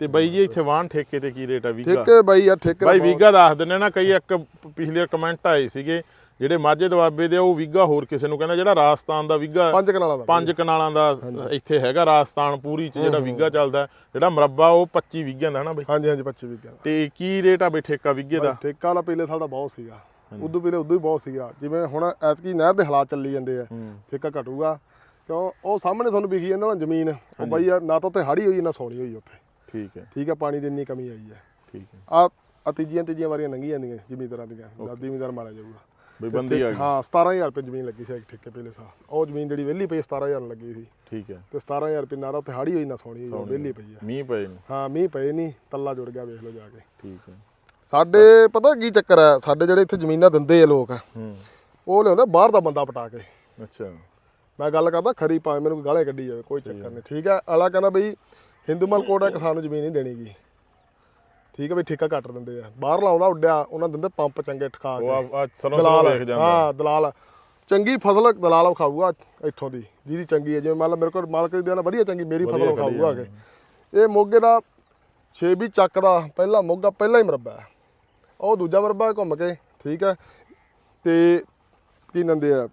ਤੇ ਬਾਈ ਜੀ ਇੱਥੇ ਵਾਹਨ ਠੇਕੇ ਤੇ ਕੀ ਰੇਟ ਆ ਵੀਗਾ? ਠੇਕੇ ਬਾਈ ਯਾਰ ਠੇਕੇ ਬਾਈ ਵੀਗਾ ਦੱਸ ਦਿੰਨੇ ਨਾ ਕਈ ਇੱਕ ਪਿਛਲੇ ਕਮੈਂਟ ਆਏ ਸੀਗੇ ਜਿਹੜੇ ਮਾਝੇ ਦੁਆਬੇ ਦੇ ਆ, ਉਹ ਵੀਗਾ ਹੋਰ ਕਿਸੇ ਨੂੰ ਕਹਿੰਦਾ ਜਿਹੜਾ ਰਾਜਸਥਾਨ ਦਾ ਵੀਗਾ ਪੰਜ ਕਨਾਲਾਂ ਦਾ। ਪੰਜ ਕਨਾਲਾਂ ਦਾ ਇੱਥੇ ਹੈਗਾ ਰਾਜਸਥਾਨ ਪੂਰੀ ਚ ਜਿਹੜਾ ਵੀਗਾ ਚੱਲਦਾ ਜਿਹੜਾ ਮਰੱਬਾ ਉਹ 25 ਵੀਗਿਆਂ ਦਾ ਹਨਾ ਬਾਈ? ਹਾਂਜੀ ਹਾਂਜੀ 25 ਵਿਕਿਆ ਤੇ ਕੀ ਰੇਟ ਆ ਬਈ ਠੇਕਾ ਵੀਗੇ ਦਾ? ਠੇਕਾ ਵਾਲਾ ਪਹਿਲੇ ਸਾਡਾ ਬਹੁਤ ਸੀਗਾ। ਉਦੋਂ ਪਹਿਲੇ ਉਦੋਂ ਹੀ ਬਹੁਤ ਸੀਗਾ। ਜਿਵੇਂ ਹੁਣ ਐਤਕੀ ਨਹਿਰ ਦੇ ਹਾਲਾਤ ਚੱਲੀ ਜਾਂਦੇ ਆ ਠੇਕਾ ਘਟੂਗਾ ਕਿਉਂ ਉਹ ਸਾਹਮਣੇ ਤੁਹਾਨੂੰ ਵਿਖੀ ਜਾਂਦਾ ਨਾ ਜ਼ਮੀਨ ਉਹ ਬਾਈ ਨਾ ਤਾਂ ਉੱਥੇ ਹਾੜੀ ਹੋਈ ਨਾ ਸੌਣੀ ਹੋਈ ਉੱਥੇ। ਠੀਕ ਹੈ। ਠੀਕ ਆ ਪਾਣੀ ਦੀ ਇੰਨੀ ਕਮੀ ਆਈ ਹੈ। ਠੀਕ ਹੈ। ਆ ਆ ਤੀਜੀਆਂ ਤੀਜੀਆਂ ਵਾਰੀਆਂ ਲੰਘੀ ਜਾਂਦੀਆਂ ਜ਼ਿਮੀਂਦਾਰਾਂ ਦੀਆਂ। ਦਾਦੀ ਜ਼ਿਮੀਂਦਾਰ ਮਾਰਿਆ ਜਾਊਗਾ। ਬਈ ਬੰਦੀ ਆ ਗਈ। ਹਾਂ 17000 ਰੁਪਏ ਜ਼ਮੀਨ ਲੱਗੀ ਸੀ ਠੇਕੇ ਪਹਿਲੇ ਸਾਲ। ਉਹ ਜ਼ਮੀਨ ਜਿਹੜੀ ਵਿਹਲੀ ਪਈ 17000 ਲੱਗੀ ਸੀ। ਠੀਕ ਹੈ। ਤੇ 17000 ਰੁਪਏ ਨਾ ਤਾਂ ਉੱਥੇ ਹਾੜੀ ਹੋਈ ਨਾ ਸੌਣੀ ਵਿਹਲੀ ਪਈ ਆ ਮੀਂਹ ਪਏ ਨੇ। ਹਾਂ ਮੀਂਹ ਪਏ ਨਹੀਂ ਤੱਲਾ ਜੁੜ ਗਿਆ ਵੇਖ ਲਓ ਜਾ ਕੇ। ਠੀਕ ਹੈ। ਸਾਡੇ ਪਤਾ ਕੀ ਚੱਕਰ ਹੈ? ਸਾਡੇ ਜਿਹੜੇ ਇੱਥੇ ਜ਼ਮੀਨਾਂ ਦਿੰਦੇ ਆ ਲੋਕ ਹੂੰ ਉਹ ਲਿਆਉਂਦੇ ਬਾਹਰ ਦਾ ਬੰਦਾ ਪਟਾ ਕੇ। ਅੱਛਾ। ਮੈਂ ਗੱਲ ਕਰਦਾ ਖਰੀ ਭਾਵੇਂ ਮੈਨੂੰ ਗਾਲੇ ਕੱਢੀ ਜਾਵੇ ਕੋਈ ਚੱਕਰ ਨਹੀਂ। ਠੀਕ ਹੈ ਅਲਾ ਕਹਿੰਦਾ ਬਈ ਹਿੰਦੂ ਮਲ ਕੋਡ ਹੈ ਕਿਸਾਨ ਨੂੰ ਜ਼ਮੀਨ ਨਹੀਂ ਦੇਣੀਗੀ ਠੀਕ ਹੈ ਬਈ ਠੇਕਾ ਕੱਟ ਦਿੰਦੇ ਆ। ਬਾਹਰ ਲਾਉਂਦਾ ਉੱਡਿਆ ਉਹਨਾਂ ਦਿੰਦੇ ਪੰਪ ਚੰਗੇ ਠਕਾ ਉਹ ਕੇ ਆ ਆ ਸਰੋਂ ਸਰੋਂ ਵੇਖ ਜਾਂਦਾ। ਹਾਂ ਦਲਾਲ ਚੰਗੀ ਫਸਲ ਦਲਾਲ ਖਾਊਗਾ ਇੱਥੋਂ ਦੀ ਜਿਹਦੀ ਚੰਗੀ ਹੈ। ਜਿਵੇਂ ਮੰਨ ਲਾ ਮੇਰੇ ਕੋਲ ਮਾਲਕ ਦੀ ਦੇਣਾ ਵਧੀਆ ਚੰਗੀ ਮੇਰੀ ਫਸਲ ਖਾਊਗਾ ਕਿ। ਇਹ ਮੋਗੇ ਦਾ 6 ਵੀ ਚੱਕ ਦਾ ਪਹਿਲਾ ਮੋਗਾ ਪਹਿਲਾ ਹੀ ਮਰਬਾ ਹੈ। ਉਹ ਦੂਜਾ ਮਰਬਾ ਘੁੰਮ ਕੇ ਠੀਕ ਹੈ। ਤੇ ਕੀ ਨੰਦੇ ਆ?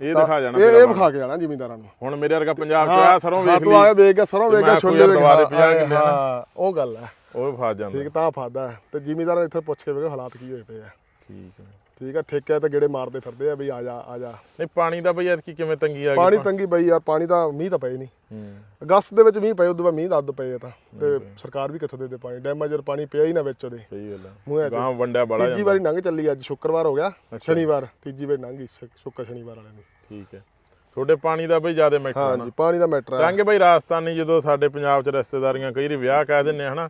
ਇਹ ਦਿਖਾ ਜਾਣਾ ਇਹ ਇਹ। ਵਿਖਾ ਕੇ ਜਾਣਾ ਜ਼ਿਮੀਂਦਾਰਾਂ ਨੂੰ। ਹੁਣ ਮੇਰੇ ਵਰਗਾ ਪੰਜਾਬ ਚ ਆ ਸਰੋਂ ਵੇਖ ਤੂੰ ਆਇਆ ਲਈ ਵੇਖ ਗਿਆ ਸਰੋਂ ਵੇਖ ਗਿਆ ਛੋਲੇ ਵੇਖ ਨਾ। ਹਾਂ ਉਹ ਗੱਲ ਹੈ। ਉਹ ਫਸ ਜਾਂਦਾ। ਠੀਕ ਤਾਂ ਫਾਦਾ ਤੇ ਜ਼ਿਮੀਂਦਾਰਾਂ ਇੱਥੇ ਪੁੱਛ ਕੇ ਵੇਖੋ ਹਾਲਾਤ ਕੀ ਹੋਏ ਪਏ ਆ। ਠੀਕ ਹੈ। ਠੀਕ ਹੈ ਠੇਕੇ ਤੇ ਗੇੜੇ ਮਾਰਦੇ ਫਿਰਦੇ ਆ ਵੀ ਆ ਜਾ ਆ ਜਾ। ਨਹੀਂ ਪਾਣੀ ਦਾ ਬਈ ਐਤਕੀ ਕਿਵੇਂ ਤੰਗੀ ਆ ਗਈ? ਪਾਣੀ ਤੰਗੀ ਪਈ ਯਾਰ ਪਾਣੀ ਤਾਂ ਮੀਂਹ ਤਾਂ ਪਏ ਨਹੀਂ ਹੂੰ। ਅਗਸਤ ਦੇ ਵਿੱਚ ਮੀਂਹ ਪਏ ਉਦੋਂ ਬਾਅਦ ਮੀਂਹ ਦੱਦ ਪਏ ਆ ਤਾਂ। ਤੇ ਸਰਕਾਰ ਵੀ ਕਿੱਥੋਂ ਦੇ ਦੇ ਪਾਣੀ? ਡੈਮਾਂ ਜਰ ਪਾਣੀ ਪਿਆ ਹੀ ਨਾ ਵਿੱਚ ਉਹਦੇ। ਸਹੀ ਗੱਲ ਮੂੰਹ ਗਾਂ ਵੰਡਿਆ ਬੜਾ ਤੀਜੀ ਵਾਰੀ ਲੰਘ ਚੱਲੀ ਅੱਜ ਸ਼ੁੱਕਰਵਾਰ ਹੋ ਗਿਆ ਸ਼ਨੀਵਾਰ ਤੀਜੀ ਵਾਰੀ ਲੰਘ ਗਈ ਸ਼ੁੱਕਰ ਸ਼ਨੀਵਾਰ ਵਾਲਿਆਂ ਦੀ। ਠੀਕ ਹੈ। ਤੁਹਾਡੇ ਪਾਣੀ ਦਾ ਬਈ ਜ਼ਿਆਦਾ ਮੈਟਰ ਹਾਂਜੀ ਪਾਣੀ ਦਾ ਮੈਟਰ ਹੈ ਚਾਹਾਂਗੇ ਬਈ ਰਾਜਸਥਾਨੀ ਜਦੋਂ ਸਾਡੇ ਪੰਜਾਬ 'ਚ ਰਿਸ਼ਤੇਦਾਰੀਆਂ ਕਈ ਵਾਰੀ ਵਿਆਹ ਕਹਿ ਦਿੰਨੇ ਹਨਾ?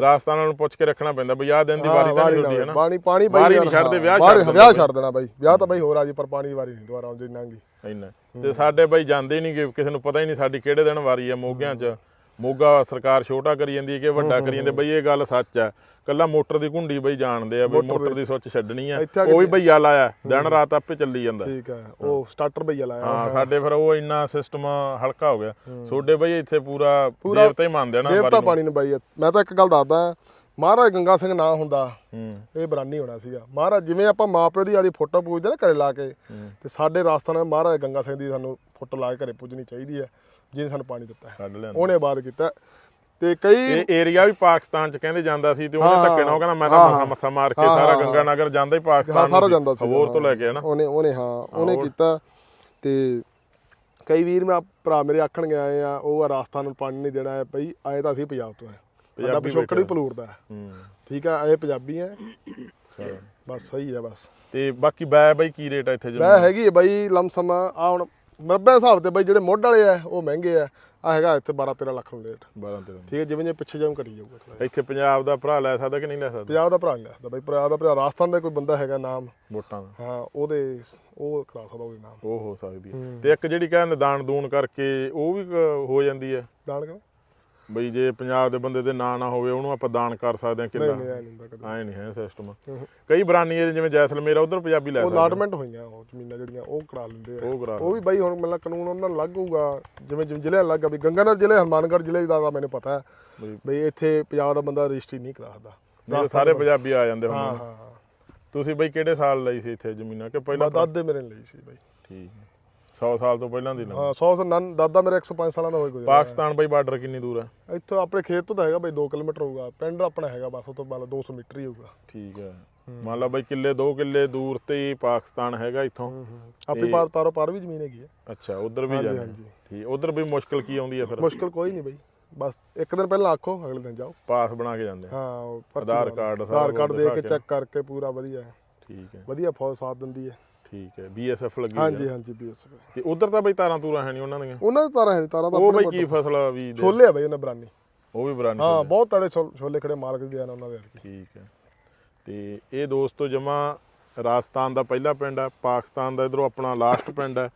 ਰਾਜਸਥਾਨਾਂ ਨੂੰ ਪੁੱਛ ਕੇ ਰੱਖਣਾ ਪੈਂਦਾ ਬਈ ਆਹ ਦਿਨ ਦੀ ਵਾਰੀ ਤਾਂ ਨਹੀਂ ਹੁੰਦੀ ਹਨਾ? ਪਾਣੀ ਪਾਣੀ ਬਾਈ ਵਾਰੀ ਨਹੀਂ ਛੱਡਦੇ, ਹਾਂ, ਵਿਆਹ ਛੱਡ ਵਿਆਹ ਛੱਡ ਦੇਣਾ ਬਾਈ। ਵਿਆਹ ਤਾਂ ਬਾਈ ਹੋਰ ਆ ਜੀ ਪਰ ਪਾਣੀ ਦੀ ਵਾਰੀ ਨਹੀਂ ਦੁਬਾਰਾ ਆਉਂਦੀ ਲੰਘੀ ਇੰਨਾ। ਤੇ ਸਾਡੇ ਬਈ ਜਾਂਦੇ ਨਹੀਂ ਕਿਸੇ ਨੂੰ ਪਤਾ ਹੀ ਨਹੀਂ ਸਾਡੀ ਕਿਹੜੇ ਦਿਨ ਵਾਰੀ ਆ ਮੋਗਿਆਂ 'ਚ। ਮੋਗਾ ਸਰਕਾਰ ਛੋਟਾ ਕਰੀ ਜਾਂਦੀ ਹੈ ਕਿ ਵੱਡਾ ਕਰੀ ਜਾਂਦੇ? ਬਈ ਇਹ ਗੱਲ ਸੱਚ ਆ ਕੱਲਾ ਮੋਟਰ ਦੀ ਘੁੰਡੀ ਬਈ ਜਾਣਦੇ ਆ ਬਈ ਮੋਟਰ ਦੀ ਸੁੱਚ ਛੱਡਣੀ ਆ। ਆ ਉਹ ਵੀ ਭਈਆ ਲਾਇਆ ਦਿਨ ਰਾਤ ਆਪੇ ਚੱਲੀ ਜਾਂਦਾ। ਠੀਕ ਹੈ। ਉਹ ਸਟਾਰਟਰ ਭਈਆ ਲਾਇਆ। ਹਾਂ ਸਾਡੇ ਫਿਰ ਉਹ ਇੰਨਾ ਸਿਸਟਮ ਹਲਕਾ ਹੋ ਗਿਆ। ਤੁਹਾਡੇ ਬਈ ਇੱਥੇ ਪੂਰਾ ਦੇਵਤਾ ਹੀ ਮੰਨਦੇ ਆ ਨਾ ਦੇਵਤਾ ਪਾਣੀ ਨੂੰ ਬਾਈ ਮੈਂ ਤਾਂ ਇੱਕ ਗੱਲ ਦੱਸਦਾ ਮਹਾਰਾਜ ਗੰਗਾ ਸਿੰਘ ਨਾ ਹੁੰਦਾ ਹੂੰ। ਇਹ ਬਰਾਨੀ ਹੋਣਾ ਸੀਗਾ। ਮਹਾਰਾਜ ਜਿਵੇਂ ਆਪਾਂ ਮਾਪਿਓ ਦੀ ਆਦੀ ਫੋਟੋ ਪੂਜਦੇ ਨਾ ਘਰੇ ਲਾ ਕੇ ਤੇ ਸਾਡੇ ਰਾਸਤਾਨ ਮਹਾਰਾਜ ਗੰਗਾ ਸਿੰਘ ਦੀ ਸਾਨੂੰ ਫੋਟੋ ਲਾ ਕੇ ਘਰੇ ਪੂਜਣੀ ਚਾਹੀਦੀ ਹੈ ਜਿਹਨੇ ਸਾਨੂੰ ਪਾਣੀ ਦਿੱਤਾ ਹੈ। ਉਹਨੇ ਬਾਦ ਕੀਤਾ। ਤੇ ਕਈ ਇਹ ਏਰੀਆ ਵੀ ਪਾਕਿਸਤਾਨ ਚ ਕਹਿੰਦੇ ਜਾਂਦਾ ਸੀ ਤੇ ਉਹਨੇ ਧੱਕੇ ਨਾਲ ਕਹਿੰਦਾ ਮੈਂ ਤਾਂ ਮੱਥਾ ਮੱਥਾ ਮਾਰ ਕੇ ਸਾਰਾ ਗੰਗਾ ਨਗਰ ਜਾਂਦਾ ਹੀ ਪਾਕਿਸਤਾਨ ਸਾਰਾ ਜਾਂਦਾ ਸੀ। ਹੋਰ ਤੋਂ ਲੈ ਕੇ ਹਨਾ ਉਹਨੇ ਉਹਨੇ ਹਾਂ ਉਹਨੇ ਕੀਤਾ। ਤੇ ਕਈ ਵੀਰ ਮੈਂ ਭਰਾ ਮੇਰੇ ਆਖਣ ਗਿਆ ਆਏ ਆ ਉਹ ਆ ਰਾਜਸਥਾਨ ਨੂੰ ਪਾਣੀ ਨਹੀਂ ਦੇਣਾ ਹੈ ਬਈ ਆਏ ਤਾਂ ਅਸੀਂ ਪੰਜਾਬ ਤੋਂ ਹੈ ਪੰਜਾਬੀ ਪਿਛੋਕੜ ਵੀ ਪਲੂਰ ਦਾ ਹੈ। ਠੀਕ ਆ ਇਹ ਪੰਜਾਬੀ ਹੈ। ਬਸ ਸਹੀ ਹੈ ਬਸ। ਤੇ ਬਾਕੀ ਬੈ ਬਈ ਕੀ ਰੇਟ ਆ ਇੱਥੇ ਜਮੀਨ ਮੈਂ ਹੈਗੀ ਬਾਈ ਲਮਸਮ ਆ ਹੁਣ ਮਰਬੇ ਹਿਸਾਬ ਤੇ ਬਾਈ ਜਿਹੜੇ ਮੁੱਢ ਵਾਲੇ ਆ ਉਹ ਮਹਿੰਗੇ ਆ। ਆ ਹੈਗਾ ਇੱਥੇ 12 13 ਲੱਖ ਨੂੰ ਰੇਟ 12 13 ਠੀਕ ਹੈ ਜਿਵੇਂ ਜਿਵੇਂ ਪਿੱਛੇ ਜਾਉਂ ਘਟੀ ਜਾਊਗਾ। ਇੱਥੇ ਪੰਜਾਬ ਦਾ ਭਰਾ ਲੈ ਸਕਦਾ ਕਿ ਨਹੀਂ ਲੈ ਸਕਦਾ? ਪੰਜਾਬ ਦਾ ਭਰਾ ਨਹੀਂ ਲੈਦਾ ਬਾਈ ਪੰਜਾਬ ਦਾ ਭਰਾ ਰਾਜਸਥਾਨ ਦਾ ਕੋਈ ਬੰਦਾ ਹੈਗਾ ਨਾਮ। ਵੋਟਾਂ ਦਾ। ਹਾਂ ਉਹਦੇ ਉਹ ਕਰਾ ਸਕਦਾ ਉਹਦੇ ਨਾਮ। ਉਹ ਹੋ ਸਕਦੀ ਹੈ। ਤੇ ਇੱਕ ਜਿਹੜੀ ਕਹਿੰਦੇ ਦਾਨ ਦੂਨ ਕਰਕੇ ਉਹ ਵੀ ਹੋ ਜਾਂਦੀ ਹੈ। ਦਾਨ ਕਰ ਬਈ ਜੇ ਪੰਜਾਬ ਦੇ ਬੰਦੇ ਦੇ ਨਾਂ ਨਾ ਹੋਵੇ ਉਹਨੂੰ ਆਪਾਂ ਦਾਨ ਕਰ ਸਕਦੇ ਹਾਂ ਕਿੰਨਾ? ਨਹੀਂ ਨਹੀਂ ਐ ਨਹੀਂ ਹੁੰਦਾ ਕਦੇ। ਐ ਨਹੀਂ ਹੈ ਸਿਸਟਮ ਕਈ ਬਰਾਨੀ ਜਿਵੇਂ ਜੈਸਲਮੇਰ ਉਧਰ ਪੰਜਾਬੀ ਲੈ ਉਹ ਸਕਦੇ ਅਲਾਟਮੈਂਟ ਹੋਈਆਂ ਉਹ ਜ਼ਮੀਨਾਂ ਜਿਹੜੀਆਂ ਉਹ ਕਰਾ ਲੈਂਦੇ ਆ। ਉਹ ਕਰਾ ਉਹ ਵੀ ਬਾਈ ਹੁਣ ਮਤਲਬ ਕਾਨੂੰਨ ਉਹਨਾਂ ਨੂੰ ਲੱਗੂਗਾ। ਜਿਵੇਂ ਜਿਵੇਂ ਜ਼ਿਲ੍ਹੇ ਲੱਗਾ ਵੀ ਗੰਗਾਨਗਰ ਜ਼ਿਲ੍ਹੇ ਹਨੂਮਾਨਗੜ੍ਹ ਜ਼ਿਲ੍ਹੇ ਦਾ ਤਾਂ ਮੈਨੂੰ ਪਤਾ ਹੈ। ਬਈ- ਇੱਥੇ ਪੰਜਾਬ ਦਾ ਬੰਦਾ ਰਜਿਸਟਰੀ ਨਹੀਂ ਕਰਾ ਸਕਦਾ। ਨਹੀਂ ਸਾਰੇ ਪੰਜਾਬੀ ਆ ਜਾਂਦੇ ਹਾਂ ਹੁੰਦੇ ਹਾਂ ਹਾਂ ਤੁਸੀਂ ਬਈ ਕਿਹੜੇ ਸਾਲ ਲਈ ਸੀ ਇੱਥੇ ਜ਼ਮੀਨਾਂ? ਕਿ ਪਹਿਲਾਂ ਦਾਦੇ ਮੇਰੇ ਲਈ ਸੀ ਬਾਈ। ਠੀਕ 100 ਸਾਲ ਤੋਂ ਪਹਿਲਾਂ ਦੀ ਹਾਂ 100 ਸੇ ਨਨ ਦਾਦਾ ਮੇਰੇ 105 ਸਾਲਾਂ ਦਾ ਹੋਈ ਗੁਜ਼ਰਿਆ ਪਾਕਿਸਤਾਨ ਬਈ ਬਾਰਡਰ ਕਿੰਨੀ ਦੂਰ ਹੈ? ਇੱਥੋਂ ਆਪਣੇ ਖੇਤ ਤੋਂ ਤਾਂ ਹੈਗਾ ਬਾਈ 2 ਕਿਲੋਮੀਟਰ ਹੋਊਗਾ। ਪਿੰਡ ਆਪਣਾ ਹੈਗਾ ਬਸ ਉਹ ਤੋਂ ਬਾਅਦ 200 ਮੀਟਰ ਹੀ ਹੋਊਗਾ। ਠੀਕ ਹੈ। ਮੰਨ ਲਾ ਬਈ ਕਿੱਲੇ 2 ਕਿੱਲੇ ਦੂਰ ਤੇ ਹੀ ਪਾਕਿਸਤਾਨ ਹੈਗਾ ਇੱਥੋਂ। ਆਪਣੀ ਪਾਰ ਤਾਰੋ ਪਾਰ ਵੀ ਜ਼ਮੀਨ ਹੈਗੀ ਹੈ। ਅੱਛਾ ਉਧਰ ਵੀ ਜਾਣਾ। ਠੀਕ ਉਧਰ ਵੀ ਮੁਸ਼ਕਲ ਕੀ ਆਉਂਦੀ ਹੈ ਫਿਰ? ਮੁਸ਼ਕਲ ਕੋਈ ਨਹੀਂ ਬਾਈ। ਬਸ ਇੱਕ ਦਿਨ ਪਹਿਲਾਂ ਆਖੋ ਅਗਲੇ ਦਿਨ ਜਾਓ। ਪਾਸ ਬਣਾ ਕੇ ਜਾਂਦੇ ਹਾਂ ਆਧਾਰ ਕਾਰਡ ਆਧਾਰ ਕਾਰਡ ਦੇ ਕੇ ਚੈੱਕ ਕਰਕੇ ਪੂਰਾ ਵਧੀਆ। ਹੈ। ਠੀਕ ਹੈ। ਵਧੀਆ ਫੌਜ ਸਾਥ ਦਿੰਦੀ ਹੈ। ਠੀਕ ਹੈ ਬੀਐਸਐਫ ਲੱਗੀ ਹਾਂਜੀ ਹਾਂਜੀ ਬੀਐਸਐਫ ਤੇ ਉਧਰ ਤਾਂ ਬਈ ਤਾਰਾਂ ਤੂਰਾਂ ਹੈ ਨਹੀਂ ਉਹਨਾਂ ਦੀਆਂ? ਉਹਨਾਂ ਦੀ ਤਾਰਾਂ ਹੈ ਨੀ, ਤਾਰਾਂ ਤਾਂ ਉਹ ਬਈ ਕੀ ਫਸਲ ਵੀ ਦੇ ਛੋਲੇ ਆ ਬਾਈ ਉਹਨਾਂ ਬਰਾਨੀ। ਉਹ ਵੀ ਬਰਾਨੀ ਹਾਂ ਬਹੁਤ ਤੜੇ ਛੋਲੇ ਖੜੇ ਮਾਲਕ ਦੇ ਆ ਉਹਨਾਂ ਦੇ। ਠੀਕ ਹੈ। ਤੇ ਇਹ ਦੋਸਤੋ ਜਮਾ ਰਾਜਸਥਾਨ ਦਾ ਪਹਿਲਾ ਪਿੰਡ ਹੈ ਪਾਕਿਸਤਾਨ ਦਾ ਇਧਰੋਂ ਆਪਣਾ ਲਾਸਟ ਪਿੰਡ ਹੈ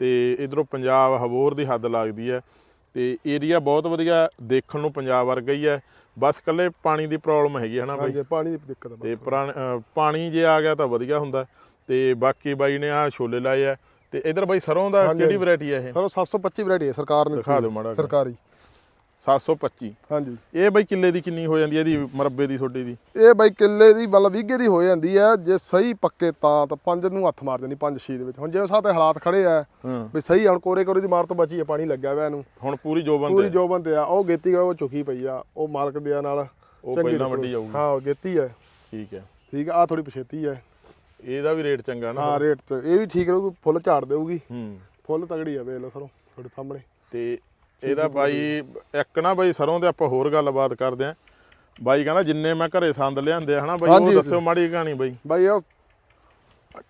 ਤੇ ਇਧਰੋਂ ਪੰਜਾਬ ਹਬੋਰ ਦੀ ਹੱਦ ਲੱਗਦੀ ਹੈ ਤੇ ਏਰੀਆ ਬਹੁਤ ਵਧੀਆ ਦੇਖਣ ਨੂੰ ਪੰਜਾਬ ਵਰਗਾ ਹੀ ਹੈ। ਬਸ ਕੱਲੇ ਪਾਣੀ ਦੀ ਪ੍ਰੋਬਲਮ ਹੈਗੀ ਹੈ ਨਾ ਬਾਈ। ਹਾਂਜੀ ਪਾਣੀ ਦੀ ਦਿੱਕਤ ਹੈ ਤੇ ਪਾਣੀ ਜੇ ਆ ਗਿਆ ਤਾਂ ਵਧੀਆ ਹੁੰਦਾ। ਤੇ ਬਾਕੀ ਬਾਈ ਨੇ ਆ ਛੋਲੇ ਲਾਏ ਆ ਤੇ ਇਧਰ ਬਾਈ ਸਰੋਂ ਦਾ ਕਿਹੜੀ ਵੈਰਾਈਟੀ ਹੈ ਇਹ? ਸਰ 725 ਵੈਰਾਈਟੀ ਹੈ ਸਰਕਾਰ ਨੇ ਦਿਖਾ ਦਿਓ ਮਾੜਾ ਜਿਹਾ। ਸਰਕਾਰੀ। 725 ਹਾਂਜੀ। ਇਹ ਬਈ ਕਿੱਲੇ ਦੀ ਕਿੰਨੀ ਹੋ ਜਾਂਦੀ ਹੈ ਇਹਦੀ ਮਰੱਬੇ ਦੀ ਤੁਹਾਡੀ ਦੀ? ਇਹ ਬਾਈ ਕਿੱਲੇ ਦੀ ਮਤਲਬ ਵੀਗੇ ਦੀ ਹੋ ਜਾਂਦੀ ਹੈ ਜੇ ਸਹੀ ਪੱਕੇ ਤਾਂ ਤਾਂ ਪੰਜ ਨੂੰ ਹੱਥ ਮਾਰ ਜਾਂਦੀ ਪੰਜ ਛੇ ਦੇ ਵਿੱਚ। ਹੁਣ ਜਿਵੇਂ ਸਾਡੇ ਹਾਲਾਤ ਖੜੇ ਆ ਹਾਂ। ਵੀ ਸਹੀ ਹੁਣ ਕੋਰੇ ਕੋਰੇ ਦੀ ਮਾਰ ਤੋਂ ਬਚੀ ਹੈ ਪਾਣੀ ਲੱਗਿਆ ਹੋਇਆ ਇਹਨੂੰ। ਹੁਣ ਪੂਰੀ ਜੋਬਨ ਪੂਰੀ ਤੇ ਆ। ਉਹ ਗੇਤੀ ਉਹ ਚੁੱਕੀ ਪਈ ਆ ਉਹ ਮਾਲਕ ਦੇ ਨਾਲ ਉਹ ਪਹਿਲਾਂ। ਵੱਡੀ ਜਾਊਗੀ ਹਾਂ ਉਹ ਗੇਤੀ ਹੈ ਠੀਕ ਹੈ ਠੀਕ ਆ ਆਹ ਥੋੜੀ ਪਛੇਤੀ ਹੈ ਇਹਦਾ ਵੀ ਰੇਟ ਚੰਗਾ ਨਾ ਹਾਂ ਰੇਟ ਤੇ। ਇਹ ਵੀ ਠੀਕ ਰਹੂਗੀ ਫੁੱਲ ਝਾੜ ਦੇਊਗੀ। ਹੂੰ। ਫੁੱਲ ਤਗੜੀ ਆ ਵੇਖ ਲਓ ਸਰੋਂ ਤੁਹਾਡੇ ਸਾਹਮਣੇ। ਤੇ ਇਹਦਾ ਬਾਈ ਇੱਕ ਨਾ ਬਾਈ ਸਰੋਂ ਦੇ ਆਪਾਂ ਹੋਰ ਗੱਲਬਾਤ ਕਰਦੇ ਆਂ। ਬਾਈ ਕਹਿੰਦਾ ਜਿੰਨੇ ਮੈਂ ਘਰੇ ਸੰਦ ਲਿਆਂਦੇ ਆ ਹਨਾ ਬਾਈ ਉਹ। ਦੱਸਿਓ ਮਾੜੀ ਕਹਾਣੀ ਬਾਈ। ਬਾਈ ਉਹ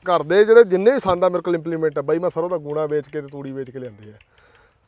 ਘਰ ਦੇ ਜਿਹੜੇ ਜਿੰਨੇ ਵੀ ਸੰਦ ਆ ਮੇਰੇ ਕੋਲ ਇੰਪਲੀਮੈਂਟ ਆ। ਬਾਈ ਮੈਂ ਸਰੋਂ ਦਾ ਗੂਣਾ ਵੇਚ ਕੇ ਤੇ ਤੂੜੀ ਵੇਚ ਕੇ ਲਿਆਂਦੇ ਆ।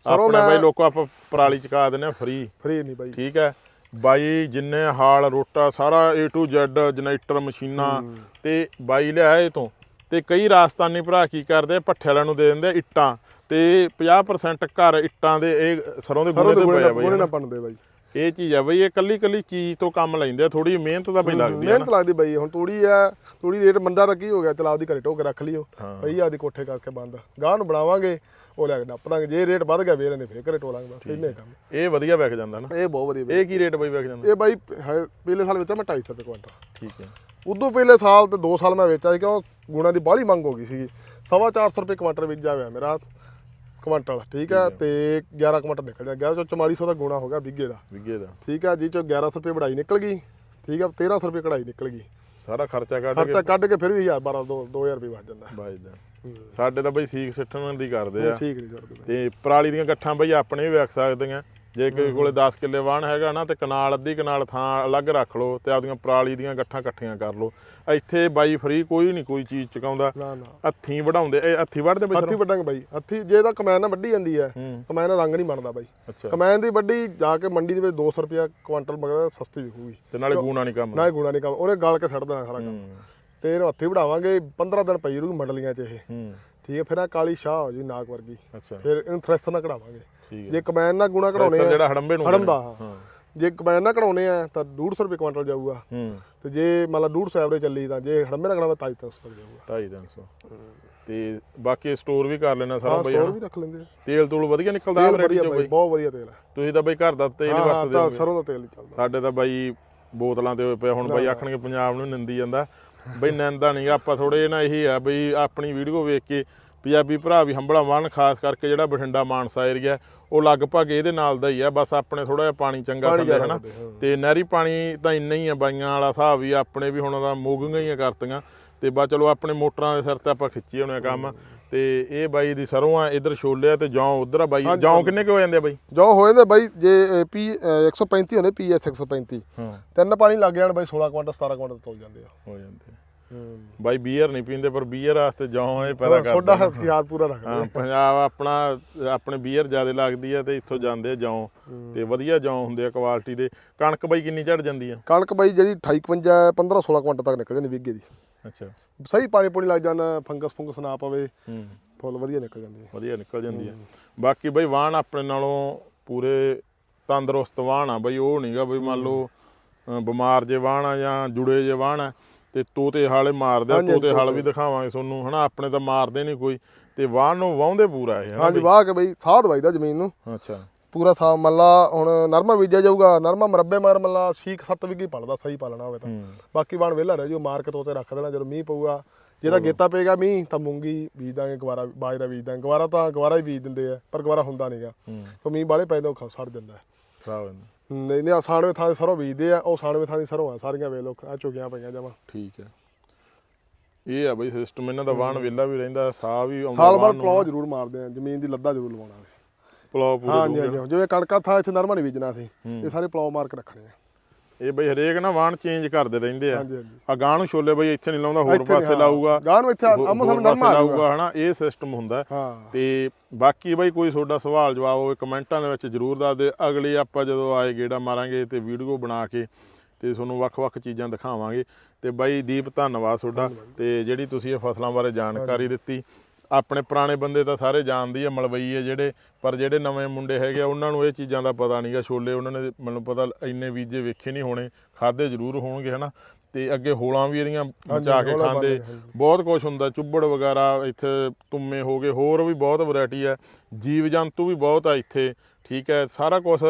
ਸਰੋਂ ਮੈਂ ਬਾਈ ਲੋਕੋ ਆਪਾਂ ਪਰਾਲੀ ਚਕਾ ਦਿੰਦੇ ਆ ਫ੍ਰੀ ਫਰੀ ਨਹੀਂ ਬਾਈ। ਠੀਕ ਹੈ। ਬਾਈ ਜਿੰਨੇ ਹਾਲ ਰੋਟਾ ਸਾਰਾ A to Z ਜਨਰੇਟਰ ਮਸ਼ੀਨਾਂ ਤੇ ਬਾਈ ਇਹ ਤੋਂ। ਤੇ ਕਈ ਰਾਜਸਥਾਨੀ ਭਰਾ ਕੀ ਕਰਦੇ? ਆ, ਭੱਠੇ ਵਾਲਿਆਂ ਨੂੰ ਦੇ ਦਿੰਦੇ ਆ ਇੱਟਾਂ। ਤੇ 50% ਘਰ ਇੱਟਾਂ ਦੇ ਇਹ ਸਰੋਂ ਦੇ ਸਰੋਂ ਦੇ ਤੇ ਪਏ ਆ। ਬਣਦੇ ਬਾਈ। ਇਹ ਚੀਜ਼ ਆ ਬਈ ਇਹ ਕੱਲੀ ਕੱਲੀ ਚੀਜ਼ ਤੋਂ ਕੰਮ ਲੈਂਦੇ ਆ ਥੋੜੀ ਮਿਹਨਤ ਤਾਂ ਬਈ ਲੱਗਦੀ ਆ ਮਿਹਨਤ ਨਾ। ਲੱਗਦੀ ਬਾਈ ਹੁਣ ਤੂੜੀ ਆ ਤੂੜੀ ਰੇਟ ਮੰਦਾ ਰੱਖੀ ਹੋ ਗਿਆ ਚਲ ਆਪਦੀ ਘਰੇ ਢੋਕ ਰੱਖ ਲਿਓ। ਬਈ ਆਦੀ ਕੋਠੇ ਕਰਕੇ ਬੰਦ। ਗਾਹ ਨੂੰ ਬਣਾਵਾਂਗੇ ਉਹ ਲੈ ਕੇ ਨੱਪ ਦਾਂਗੇ। ਜੇ ਰੇਟ ਵੱਧ ਗਿਆ ਫੇਰ ਇਹਨੇ ਫੇਰ ਘਰੇ ਟੋਲਾਂਗੇ ਬਸ ਇੰਨੇ ਕੰਮ। ਇਹ ਵਧੀਆ ਵਿਕ ਜਾਂਦਾ ਨਾ। ਇਹ ਬਹੁਤ ਵਧੀਆ। ਇਹ ਕੀ ਰੇਟ ਬਈ ਵਿਕ ਜਾਂਦਾ? ਇਹ ਬਾਈ ਪਿਛਲੇ ਸਾਲ ਵੇਚਿਆ ਮੈਂ 250 ਰੁਪਏ ਕੁਆਂਟਲ ਠੀਕ ਹੈ ਉਦੋਂ ਪਹਿਲੇ ਸਾਲ ਤੇ 2 ਸਾਲ ਮੈਂ ਵੇਚਿਆ ਸੀ ਕਿਉਂ? ਗੁਣਾ ਦੀ ਬਾਹਲੀ ਮੰਗ ਹੋ ਗਈ ਸੀ ਸਵਾ 400 ਰੁਪਏ ਕੁਆਂਟਲ ਵਿਕ ਜਾਵੇ ਮੇਰਾ। ਕੁਆਂਟਲ ਠੀਕ ਹੈ ਤੇ 11 ਕੁਆਂਟਲ ਨਿਕਲ ਜਾ 11 ਚੋਂ 4400 ਦਾ ਗੁਣਾ ਹੋ ਗਿਆ ਬਿੱਗੇ ਦਾ। ਵਿਗੇ ਦਾ। ਠੀਕ ਹੈ ਜੀ ਚੋਂ 1100 ਰੁਪਏ ਵੜਾਈ ਨਿਕਲ ਗਈ। ਠੀਕ ਹੈ 1300 ਰੁਪਏ ਕਢਾਈ ਨਿਕਲ ਗਈ। ਸਾਰਾ ਖਰਚਾ ਕੱਢ ਖਰਚਾ ਕੇ ਕੱਢ ਕੇ ਫਿਰ ਵੀ 1000 12 ਦੋ 2000 ਰੁਪਏ ਬਚ ਜਾਂਦਾ। ਬਾਜਦਾ ਸਾਡੇ ਤਾਂ ਬਈ ਸੀਖ ਸਿੱਟਣ ਦੀ ਕਰਦੇ ਆ। ਤੇ ਪਰਾਲੀ ਦੀਆਂ ਗੱਠਾਂ ਬਈ ਆਪਣੇ ਵੀ ਵਿਕ ਸਕਦੀਆਂ। ਜੇ ਕਿਸੇ ਕੋਲੇ 10 ਕਿੱਲੇ ਵਾਹਣ ਹੈਗਾ ਨਾ ਤੇ ਕਨਾਲ ਅੱਧੀ ਕਨਾਲ ਥਾਂ ਅਲੱਗ ਰੱਖ ਲਓ ਤੇ ਆਪਦੀਆਂ ਪਰਾਲੀ ਦੀਆਂ ਗੱਠਾਂ ਇਕੱਠੀਆਂ ਕਰ ਲਓ। ਇੱਥੇ ਬਾਈ ਫਰੀ ਕੋਈ ਨਹੀਂ ਕੋਈ ਚੀਜ਼ ਚੁਕਾਉਂਦਾ। ਨਾ ਨਾ। ਹੱਥੀਂ ਵਢਾਉਂਦੇ ਇਹ ਹੱਥੀਂ ਵਢਦੇ ਬਈ ਹੱਥੀ ਵੱਡਾਂਗੇ ਬਾਈ। ਹੱਥੀ ਜੇ ਤਾਂ ਕਮੈਨ ਨਾਲ ਵੱਢੀ ਜਾਂਦੀ ਹੈ ਕਮੈਨ ਨਾਲ ਰੰਗ ਨਹੀਂ ਬਣਦਾ ਬਾਈ। ਅੱਛਾ। ਕਮੈਨ ਦੀ ਵੱਡੀ ਜਾ ਕੇ ਮੰਡੀ ਦੇ ਵਿੱਚ 200 ਰੁਪਏ ਕੁਆਂਟਲ ਮਗਰ ਸਸਤੀ ਵਿਕੂਗੀ। ਤੇ ਨਾਲੇ ਗੂਣਾ ਨਹੀਂ ਕੰਮ ਨਾ ਇਹ ਗੁਣਾ ਨਹੀਂ ਕੰਮ। ਉਹਨੇ ਗਾਲ ਕੇ ਛੱਡ ਦੇਣਾ ਸਾਰਾ ਕੰਮ। ਤੇ ਇਹਨੂੰ ਹੱਥੀ ਵਢਾਵਾਂਗੇ 15 ਦਿਨ ਪਈ ਰਹੂਗੀ ਮੰਡਲੀਆਂ 'ਚ ਇਹ। ਠੀਕ ਹੈ ਫਿਰ ਆ ਕਾਲੀ ਸ਼ਾਹ ਹੋ ਜੀ ਨਾਗ ਵਰਗੀ। ਅੱਛਾ। ਫਿਰ ਇਹਨੂੰ ਥ੍ਰੈਸਰ ਨਾਲ ਕਢਾਵਾਂਗੇ। ਜੇ ਕਮੈਨ ਨਾਲ ਗੁਣਾ ਕਢਾਉਣੇ ਆ ਜਿਹੜਾ ਹੜੰਬੇ ਨੂੰ ਹੜੰਬਾ ਹਾਂ। ਜੇ ਕਮੈਨ ਨਾਲ ਕਢਾਉਣੇ ਆ ਤਾਂ 150 ਰੁਪਏ ਕੁਆਂਟਲ ਜਾਊਗਾ। ਹੂੰ। ਤੇ ਜੇ ਮੰਨ ਲਾ 150 ਐਵਰੇਜ ਚੱਲੀ ਤਾਂ ਜੇ ਹੜੰਬੇ ਨਾਲ ਕਢਾਵਾ ਤਾਂ 300 ਤੱਕ ਜਾਊਗਾ। 250 ਤੇ ਬਾਕੀ ਸਟੋਰ ਵੀ ਕਰ ਲੈਣਾ ਸਾਰਾ ਬਈ ਸਟੋਰ। ਵੀ ਰੱਖ ਲੈਂਦੇ ਆ। ਤੇਲ ਤੂਲ ਵਧੀਆ ਨਿਕਲਦਾ ਚੋਂ ਬਾਈ ਬਹੁਤ ਵਧੀਆ ਤੇਲ ਹੈ। ਤੁਸੀਂ ਤਾਂ ਬਈ ਘਰ ਦਾ ਤੇਲ ਹੀ ਵਰਤਦੇ ਹੋ। ਸਰੋਂ ਦਾ ਤੇਲ ਹੀ ਚੱਲਦਾ। ਸਾਡੇ ਤਾਂ ਬਾਈ ਬੋਤਲਾਂ ਤੇ ਹੋਏ ਪਏ ਹੁਣ ਬਾਈ ਆਖਣਗੇ ਪੰਜਾਬ ਨੂੰ ਨਿੰਦੀ ਜਾਂਦਾ। ਬਈ ਨਿੰਦਾ ਨਹੀਂਗਾ ਆਪਾਂ ਥੋੜੇ ਨਾ ਇਹੀ ਆ ਬਈ ਆਪਣੀ ਵੀਡੀਓ ਵੇਖ ਕੇ ਪੰਜਾਬੀ ਭਰਾ ਵੀ ਹੰਬਲਾ ਵਨ ਖਾਸ ਕਰਕੇ ਜਿਹੜਾ ਬਠਿੰਡਾ ਮਾਨਸਾ ਏਰੀਆ ਉਹ ਲਗਭਗ ਇਹਦੇ ਨਾਲ ਦਾ ਹੀ ਆ ਬਸ ਆਪਣੇ ਥੋੜਾ ਜਿਹਾ ਪਾਣੀ ਚੰਗਾ ਥੱਲੇ ਹਨਾ। ਤੇ ਨਹਿਰੀ ਪਾਣੀ ਤਾਂ ਇੰਨਾ ਹੀ ਆ ਬਾਈਆਂ ਵਾਲਾ ਹਿਸਾਬ ਵੀ ਆਪਣੇ ਵੀ ਹੁਣ ਦਾ ਮੋਗੀਆਂ ਹੀ ਕਰਤੀਆਂ ਤੇ ਬਾ ਚਲੋ ਆਪਣੇ ਮੋਟਰਾਂ ਦੇ ਸਿਰ ਤੇ ਆਪਾਂ ਖਿੱਚੀ ਹੋਣੇ ਕੰਮ ਤੇ ਇਹ ਬਾਈ ਦੀ ਸਰੋਂ ਆ ਇਧਰ ਛੋਲੇ ਆ ਤੇ ਜੌਂ ਉਧਰ ਆ ਬਾਈ। ਜੌਂ ਕਿੰਨੇ ਕੁ ਹੋ ਜਾਂਦੇ ਆ ਬਾਈ? ਜੋ ਹੋ ਜਾਂਦੇ ਬਾਈ ਜੇ ਪੀ 135 ਹੁੰਦੇ ਪੀਐਸ 135 ਹਾਂ। ਤਿੰਨ ਪਾਣੀ ਲੱਗ ਜਾਣ ਬਾਈ 16 ਕੁਆਂਟਲ 17 ਕੁਆਂਟਲ ਤੋਲ ਜਾਂਦੇ ਆ। ਹੋ ਜਾਂਦੇ। ਬਾਈ ਬੀਅਰ ਨਹੀਂ ਪੀਂਦੇ ਪਰ ਬੀਅਰ ਵਾਸਤੇ ਜੌਂ ਇਹ ਪੈਦਾ ਕਰਦੇ ਤੁਹਾਡਾ ਆ। ਹਸਿਆਤ ਪੂਰਾ ਰੱਖਦੇ ਪੰਜਾਬ ਆਪਣਾ ਆਪਣੇ ਬੀਅਰ ਜ਼ਿਆਦਾ ਲੱਗਦੀ ਆ ਤੇ ਇੱਥੋਂ ਜਾਂਦੇ ਆ ਜੌਂ। ਤੇ ਵਧੀਆ ਜੌਂ ਹੁੰਦੇ ਆ ਕੁਆਲਿਟੀ ਦੇ। ਕਣਕ ਬਾਈ ਕਿੰਨੀ ਝੜ ਜਾਂਦੀ ਆ? ਕਣਕ ਬਾਈ ਜਿਹੜੀ 28 51 15 16 ਕੁਆਂਟਲ ਤੱਕ ਨਿਕਲ ਜਾਂਦੀ ਵਿਗੇ ਦੀ। ਅੱਛਾ। ਸਹੀ ਪਾਣੀ ਪੂਣੀ ਲੱਗ ਜਾਣਾ ਫੰਗਸ ਫੁੰਗਸ ਨਾ ਪਵੇ ਹੂੰ। ਫੁੱਲ ਵਧੀਆ ਨਿਕਲ ਜਾਂਦੀ ਹੈ ਵਧੀਆ ਨਿਕਲ ਜਾਂਦੀ ਆ। ਬਾਕੀ ਬਈ ਵਾਹਣ ਆਪਣੇ ਨਾਲੋਂ ਪੂਰੇ ਤੰਦਰੁਸਤ ਵਾਹਣ ਆ। ਬਈ ਉਹ ਨਹੀਂਗਾ ਬਈ ਮੰਨ ਲਓ ਅ, ਬਿਮਾਰ ਜੇ ਵਾਹਣ ਆ ਜਾਂ ਜੁੜੇ ਜੇ ਵਾਹਣ ਆ ਤੇ ਤੋਤੇ ਹਾਲੇ ਮਾਰਦੇ ਆ। ਹਾਂਜੀ, ਤੋਤੇ ਹਾਲ। ਵੀ ਦਿਖਾਵਾਂਗੇ ਤੁਹਾਨੂੰ ਹਨਾ? ਆਪਣੇ ਤਾਂ ਮਾਰਦੇ ਨਹੀਂ ਕੋਈ। ਤੇ ਵਾਹਣ ਨੂੰ ਵਾਹੁੰਦੇ ਪੂਰਾ ਇਹ ਹਨਾ ਹਾਂਜੀ ਬਈ? ਵਾਹ ਕੇ ਬਈ ਸਾਹ ਦਵਾਈਦਾ ਜ਼ਮੀਨ ਨੂੰ। ਅੱਛਾ। ਪੂਰਾ ਸਾਹ ਮੱਲਾ ਹੁਣ ਨਰਮਾ ਬੀਜਿਆ ਜਾਊਗਾ ਨਰਮਾ ਮਰੱਬੇ ਮਾਰ ਮੱਲਾ ਸੀਕ ਸੱਤ ਵਿਗੀ ਪਲਦਾ ਸਹੀ ਪਾਲਣਾ ਹੋਵੇ ਤਾਂ। ਬਾਕੀ ਬਾਣ ਵਿਹਲਾ ਰਹਿ ਜੂ ਮਾਰ ਕੇ ਤੋਤੇ ਰੱਖ ਦੇਣਾ ਜਦੋਂ ਮੀਂਹ ਪਊਗਾ ਜੇ ਤਾਂ ਗੇਤਾ ਪਏਗਾ ਮੀਂਹ ਤਾਂ ਮੂੰਗੀ ਬੀਜ ਦਾਂਗੇ ਗਵਾਰਾ ਬਾਜਰਾ ਬੀਜ ਦਾਂਗੇ। ਗਵਾਰਾ ਤਾਂ ਗਵਾਰਾ ਹੀ ਬੀਜ ਦਿੰਦੇ ਆ ਪਰ ਗਵਾਰਾ ਹੁੰਦਾ ਨਹੀਂਗਾ ਉਹ ਮੀਂਹ ਬਾਲੇ ਪੈਂਦਾ ਉਹ ਸੜ ਜਾਂਦਾ। ਖਰਾਬ ਹੋ ਜਾਂਦਾ। ਨਹੀਂ ਨਹੀਂ ਆਹ ਸਾਣਵੇਂ ਥਾਂ ਦੇ ਸਰੋਂ ਬੀਜਦੇ ਆ ਉਹ ਸਾਣਵੇਂ ਥਾਂ ਦੀ ਸਰੋਂ ਆ ਸਾਰੀਆਂ ਵੇਖ ਲੋ ਆ ਚੁਗੀਆਂ ਪਈਆਂ ਜਮਾ। ਠੀਕ ਹੈ। ਇਹ ਆ ਬਈ ਸਿਸਟਮ ਇਹਨਾਂ ਦਾ ਵਾਹਣ ਵਿਹਲਾ ਵੀ ਰਹਿੰਦਾ ਸਾਹ ਵੀ ਆਉਂਦਾ ਸਾਲ ਬਾਅਦ। ਪਲਾਉ ਜ਼ਰੂਰ ਮਾਰਦੇ ਆ ਜ਼ਮੀਨ ਦੀ ਲੱਦਾ ਜ਼ਰੂਰ ਲਵਾਉਣਾ ਪਲਾਓ ਪੂਰੇ ਹਾਂਜੀ। ਹਾਂਜੀ ਜਿਵੇਂ ਕਣਕਾਂ ਥਾਂ ਇੱਥੇ ਨਰਮਾ ਨਹੀਂ ਬੀਜਣਾ ਸੀ ਇਹ ਸਾਰੇ ਪਲਾਉ ਮਾਰ ਕੇ ਰੱਖਣੇ ਆ। ਇਹ ਬਈ ਹਰੇਕ ਨਾ ਵਾਹਣ ਚੇਂਜ ਕਰਦੇ ਰਹਿੰਦੇ ਆ। ਹਾਂਜੀ ਹਾਂਜੀ ਆ ਗਾਂ ਨੂੰ ਛੋਲੇ ਬਈ ਇੱਥੇ ਨਹੀਂ ਲਾਉਂਦਾ ਹੋਰ ਇੱਥੇ ਪਾਸੇ ਹਾਂ। ਲਾਊਗਾ। ਗਾਂ ਨੂੰ ਇੱਥੇ ਆਮੋ ਸਾਹਮਣੇ ਨਰਮਾ ਲਾਊਗਾ ਹਨਾ ਇਹ ਸਿਸਟਮ ਹੁੰਦਾ। ਹੈ। ਹਾਂ ਤੇ ਬਾਕੀ ਬਈ ਕੋਈ ਤੁਹਾਡਾ ਸਵਾਲ ਜਵਾਬ ਹੋਵੇ ਕਮੈਂਟਾਂ ਦੇ ਵਿੱਚ ਜਰੂਰ ਦੱਸ ਦੇ ਅਗਲੀ ਆਪਾਂ ਜਦੋਂ ਆਏ ਗੇੜਾ ਮਾਰਾਂਗੇ ਤੇ ਵੀਡੀਓ ਬਣਾ ਕੇ ਤੇ ਤੁਹਾਨੂੰ ਵੱਖ-ਵੱਖ ਚੀਜ਼ਾਂ ਦਿਖਾਵਾਂਗੇ। ਤੇ ਬਾਈ ਦੀਪ ਧੰਨਵਾਦ ਤੁਹਾਡਾ। ਤੇ ਜਿਹੜੀ ਤੁਸੀਂ ਇਹ ਫਸਲਾਂ ਬਾਰੇ ਜਾਣਕਾਰੀ ਦਿੱਤੀ ਆਪਣੇ ਪੁਰਾਣੇ ਬੰਦੇ ਤਾਂ ਸਾਰੇ ਜਾਣਦੇ ਆ ਮਲਵਈ ਆ ਜਿਹੜੇ ਪਰ ਜਿਹੜੇ ਨਵੇਂ ਮੁੰਡੇ ਹੈਗੇ ਆ ਉਹਨਾਂ ਨੂੰ ਇਹ ਚੀਜ਼ਾਂ ਦਾ ਪਤਾ ਨਹੀਂਗਾ ਛੋਲੇ ਉਹਨਾਂ ਨੇ ਮੈਨੂੰ ਪਤਾ ਇੰਨੇ ਬੀਜੇ ਵੇਖੇ ਨਹੀਂ ਹੋਣੇ ਖਾਦੇ ਜ਼ਰੂਰ ਹੋਣਗੇ ਹਨਾ? ਤੇ ਅੱਗੇ ਹੋਲਾਂ ਵੀ ਇਹਦੀਆਂ ਬਚਾ ਕੇ ਖਾਂਦੇ। ਬਹੁਤ ਕੁਝ ਹੁੰਦਾ ਚੁੱਬੜ ਵਗੈਰਾ ਇੱਥੇ ਤੁੰਮੇ ਹੋ ਗਏ ਹੋਰ ਵੀ ਬਹੁਤ ਵੈਰਾਈਟੀ ਹੈ ਜੀਵ ਜੰਤੂ ਵੀ ਬਹੁਤ ਆ ਇੱਥੇ ਠੀਕ ਹੈ? ਸਾਰਾ ਕੁਝ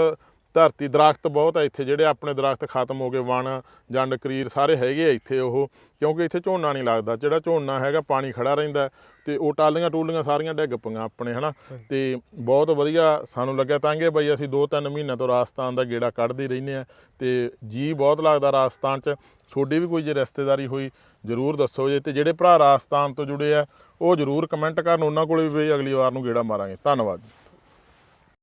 ਧਰਤੀ ਦਰਖਤ ਬਹੁਤ ਆ ਇੱਥੇ ਜਿਹੜੇ ਆਪਣੇ ਦਰਖਤ ਖਤਮ ਹੋ ਗਏ ਵਣ ਜੰਡ ਕਰੀਰ ਸਾਰੇ ਹੈਗੇ ਆ ਇੱਥੇ ਉਹ ਕਿਉਂਕਿ ਇੱਥੇ ਝੋਨਾ ਨਹੀਂ ਲੱਗਦਾ। ਜਿਹੜਾ ਝੋਨਾ ਹੈਗਾ ਪਾਣੀ ਖੜਾ ਰਹਿੰਦਾ। ਤੇ ਉਹ ਟਾਲੀਆਂ ਟੂਲੀਆਂ ਸਾਰੀਆਂ ਡਿੱਗ ਪਈਆਂ ਆਪਣੇ, ਹਨਾ? ਤੇ ਬਹੁਤ ਵਧੀਆ ਸਾਨੂੰ ਲੱਗਿਆ, ਤਾਂ ਕਿ ਬਈ ਅਸੀਂ 2-3 ਮਹੀਨਿਆਂ ਤੋਂ ਰਾਜਸਥਾਨ ਦਾ ਗੇੜਾ ਕੱਢਦੇ ਰਹਿੰਦੇ ਆ ਤੇ ਜੀ ਬਹੁਤ ਲੱਗਦਾ ਰਾਜਸਥਾਨ 'ਚ। ਤੁਹਾਡੀ ਵੀ ਕੋਈ ਜੇ ਰਿਸ਼ਤੇਦਾਰੀ ਹੋਈ, ਜਰੂਰ ਦੱਸੋ ਜੇ, ਤੇ ਜਿਹੜੇ ਭਰਾ ਰਾਜਸਥਾਨ ਤੋਂ ਜੁੜੇ ਆ, ਉਹ ਜਰੂਰ ਕਮੈਂਟ ਕਰਨ, ਉਹਨਾਂ ਕੋਲੇ ਵੀ ਅਗਲੀ ਵਾਰ ਨੂੰ ਗੇੜਾ ਮਾਰਾਂਗੇ। ਧੰਨਵਾਦ ਜੀ।